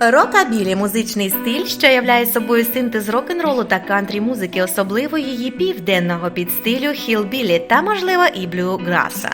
Рокабілі музичний стиль, що являє собою синтез рок-н-ролу та кантрі музики, особливо її південного підстилю хілбілі та, можливо, і блюграса.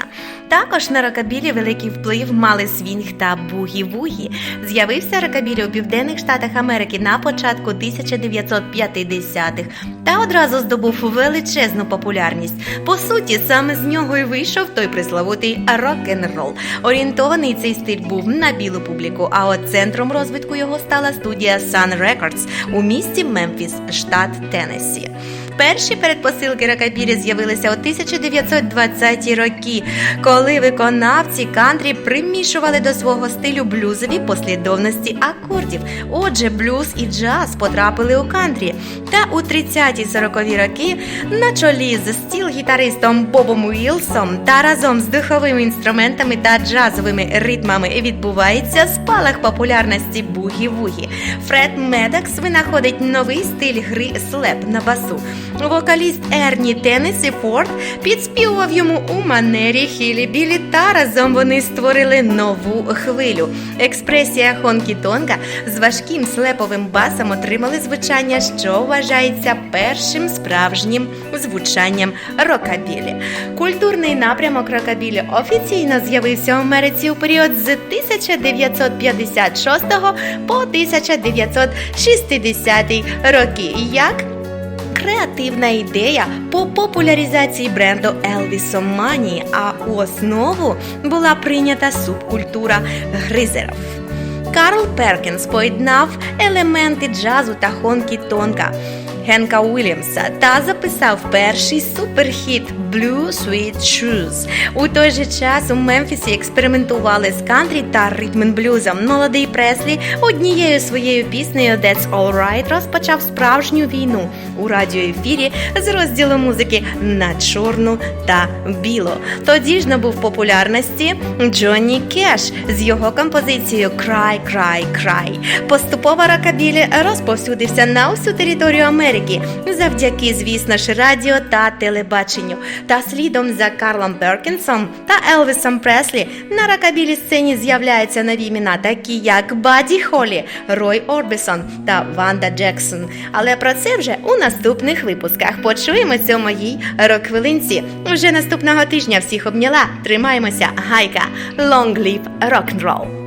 Також на рокабілі великий вплив мали свінг та бугі-вугі. З'явився рокабілі у південних штатах Америки на початку 1950-х та одразу здобув величезну популярність. По суті, саме з нього і вийшов той приславутий рок-н-рол. Орієнтований цей стиль був на білу публіку, а от центром розвитку його стала студія Sun Records у місті Мемфіс, штат Теннессі. Перші передпосилки рокабілі з'явилися у 1920-ті роки, коли виконавці кантрі примішували до свого стилю блюзові послідовності акордів. Отже, блюз і джаз потрапили у кантрі. Та у 30-40-ві роки на чолі з стіл-гітаристом Бобом Уілсом та разом з духовими інструментами та джазовими ритмами відбувається спалах популярності бугі-вугі. Фред Медакс винаходить новий стиль гри слеп на басу. Вокаліст Ерні Теннесі Форд підспівував йому у манері Хілі Білі, та разом вони створили нову хвилю. Експресія Хонкі Тонга з важким слеповим басом отримали звучання, що вважається першим справжнім звучанням рокабілі. Культурний напрямок рокабілі офіційно з'явився в Америці у період з 1956 по 1960 роки. Як креативна ідея по популяризації бренду Елвісоманії, а у основу була прийнята субкультура гризерів. Карл Перкінс поєднав елементи джазу та хонкі тонка Генка Уільямса та записав перший суперхіт Blue Sweet Shoes. У той же час у Мемфісі експериментували з кантрі та ритм блюзом. Молодий Преслі однією своєю піснею That's Alright розпочав справжню війну у радіоефірі з розділу музики на чорну та білу. Тоді ж набув популярності Джонні Кеш з його композицією Cry, Cry, Cry. Поступово рокабілі розповсюдився на усю територію Америки завдяки, звісно ж, радіо та телебаченню. Та слідом за Карлом Перкінсом та Елвісом Преслі на рокабілі сцені з'являються нові імена, такі як Баді Холі, Рой Орбісон та Ванда Джексон. Але про це вже у наступних випусках. Почуємося у моїй рок-хвилинці. Вже наступного тижня всіх обняла. Тримаємося, гайка. Long live rock'n'roll!